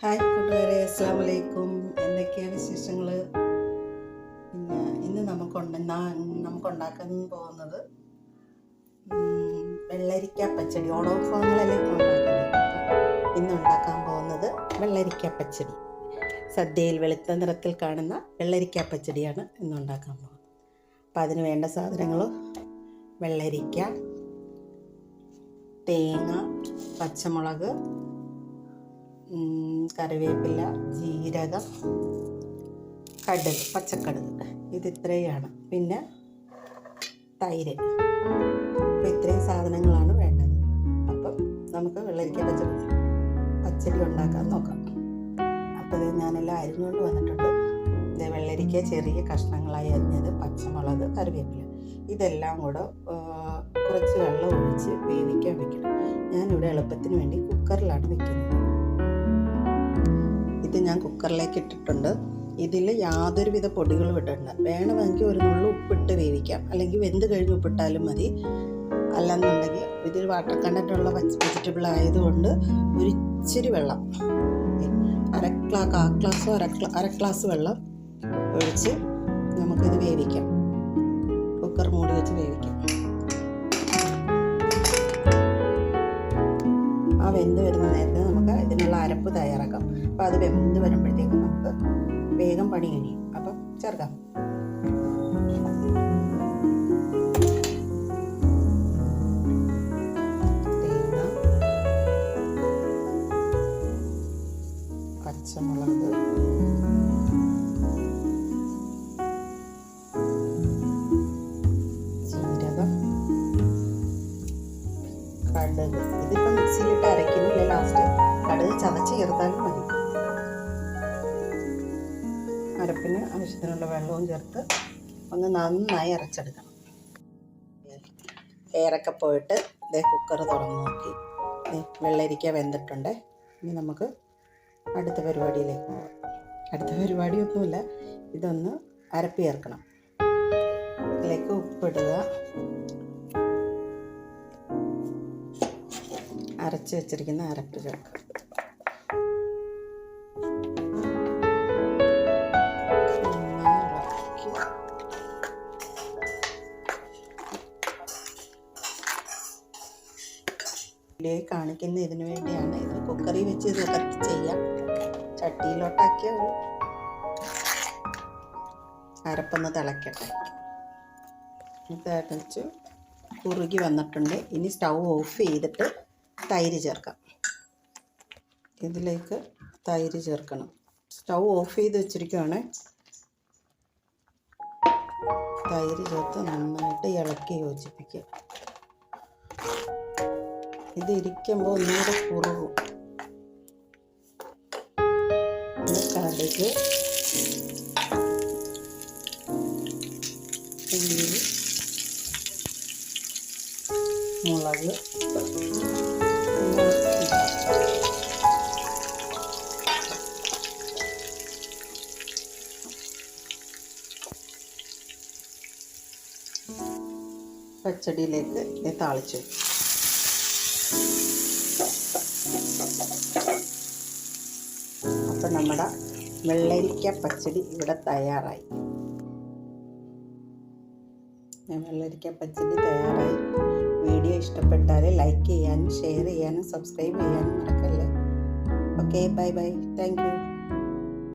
Hi കൂട്ടുകാരെ അസ്സാം വലൈക്കും എന്തൊക്കെയാണ് വിശേഷങ്ങൾ പിന്നെ ഇന്ന് നമുക്കുണ്ട് നാ- നമുക്കുണ്ടാക്കാൻ പോകുന്നത് വെള്ളരിക്ക പച്ചടി ഓണോഫങ്ങളല്ലേ ഇന്ന് ഉണ്ടാക്കാൻ പോകുന്നത് വെള്ളരിക്ക പച്ചടി. സദ്യയിൽ വെളുത്ത നിറത്തിൽ കാണുന്ന വെള്ളരിക്ക പച്ചടിയാണ് ഇന്ന് ഉണ്ടാക്കാൻ പോകുന്നത്. അപ്പം അതിന് വേണ്ട സാധനങ്ങൾ വെള്ളരിക്ക തേങ്ങ പച്ചമുളക് കറിവേപ്പില ജീരകം കടുക് പച്ചക്കടുക്. ഇത് ഇത്രയാണ്. പിന്നെ തൈര്. അപ്പോൾ ഇത്രയും സാധനങ്ങളാണ് വേണ്ടത്. അപ്പം നമുക്ക് വെള്ളരിക്ക പച്ചടി പച്ചടി ഉണ്ടാക്കാൻ നോക്കാം. അപ്പോൾ ഇത് ഞാനെല്ലാം അരിഞ്ഞുകൊണ്ട് വന്നിട്ടുണ്ട്. വെള്ളരിക്ക ചെറിയ കഷ്ണങ്ങളായി അരിഞ്ഞത് പച്ചമുളക് കറിവേപ്പില. ഇതെല്ലാം കൂടെ കുറച്ച് വെള്ളം ഒഴിച്ച് വേവിക്കാൻ വെക്കണം. ഞാനിവിടെ എളുപ്പത്തിന് വേണ്ടി കുക്കറിലാണ് വെക്കുന്നത്. ഇത് ഞാൻ കുക്കറിലേക്ക് ഇട്ടിട്ടുണ്ട്. ഇതിൽ യാതൊരുവിധ പൊടികളും ഇടണ്ട. വേണമെങ്കിൽ ഒരു നുള്ളു ഉപ്പിട്ട് വേവിക്കാം. അല്ലെങ്കിൽ വെന്ത് കഴിഞ്ഞ് ഉപ്പിട്ടാലും മതി. അല്ലെന്നുണ്ടെങ്കിൽ ഇതിൽ വാട്ടർ കണ്ടന്റുള്ള വെജിറ്റബിൾ ആയതുകൊണ്ട് ഒരു ഇച്ചിരി വെള്ളം. അര ഗ്ലാ കാ ഗ്ലാസ്സോ അര അര ഗ്ലാസ് വെള്ളം ഒഴിച്ച് നമുക്കിത് വേവിക്കാം. കുക്കർ മൂടി വെച്ച് വേവിക്കാം. ആ വെന്ത് വരുന്ന നേരത്തെ നമുക്ക് ഇതിനുള്ള അരപ്പ് തയ്യാറാക്കാം. അപ്പോൾ അത് വെന്ത് വരുമ്പോഴത്തേക്കും നമുക്ക് വേഗം പണി കഴിയും. അപ്പം ചേർക്കാം കടുക് ഇതിപ്പോൾ മിക്സിയിലിട്ട് അരയ്ക്കുന്നില്ല ലാസ്റ്റ് കടുക് ചതച്ച് ചേർത്താലും മതി. അരപ്പിന് ആവശ്യത്തിനുള്ള വെള്ളവും ചേർത്ത് ഒന്ന് നന്നായി അരച്ചെടുക്കണം. എയറൊക്കെ പോയിട്ട് ഇതേ കുക്കർ തുറന്ന് നോക്കി. വെള്ളരിക്ക വെന്തിട്ടുണ്ട്. ഇനി നമുക്ക് അടുത്ത പരിപാടിയിലേക്ക് പോകാം അടുത്ത പരിപാടിയൊന്നുമില്ല. ഇതൊന്ന് അരപ്പ് ചേർക്കണം. ഇതിലേക്ക് ഉപ്പിടുക. അരച്ച് വെച്ചിരിക്കുന്ന അരപ്പ്. ഇതിലേക്ക് കാണിക്കുന്ന ഇതിനു വേണ്ടിയാണ് ഇത് കുക്കറി വെച്ച് ഇത് ചെയ്യാം ചട്ടിയിലോട്ടാക്കിയ ഒരു അരപ്പൊന്ന് തിളക്കട്ടെ. ഇത് വെച്ച് കുറുകി വന്നിട്ടുണ്ട്. ഇനി സ്റ്റൗ ഓഫ് ചെയ്തിട്ട് തൈര് ചേർക്കാം. ഇതിലേക്ക് തൈര് ചേർക്കണം. സ്റ്റൗ ഓഫ് ചെയ്ത് വെച്ചിരിക്കുകയാണ് തൈര് ചേർത്ത് നന്നായിട്ട് ഇളക്കി യോജിപ്പിക്കുക. ഇത് ഇരിക്കുമ്പോൾ ഒന്നുകൂടെ കുറവും കടുക്. മുളക്. പച്ചടിയിലേക്ക് താളിച്ചു അപ്പം നമ്മുടെ വെള്ളരിക്ക പച്ചടി ഇവിടെ തയ്യാറായി. വെള്ളരിക്ക പച്ചടി തയ്യാറായി. വീഡിയോ ഇഷ്ടപ്പെട്ടാൽ ലൈക്ക് ചെയ്യാനും ഷെയർ ചെയ്യാനും സബ്സ്ക്രൈബ് ചെയ്യാനും മറക്കല്ലേ. Okay bye bye thank you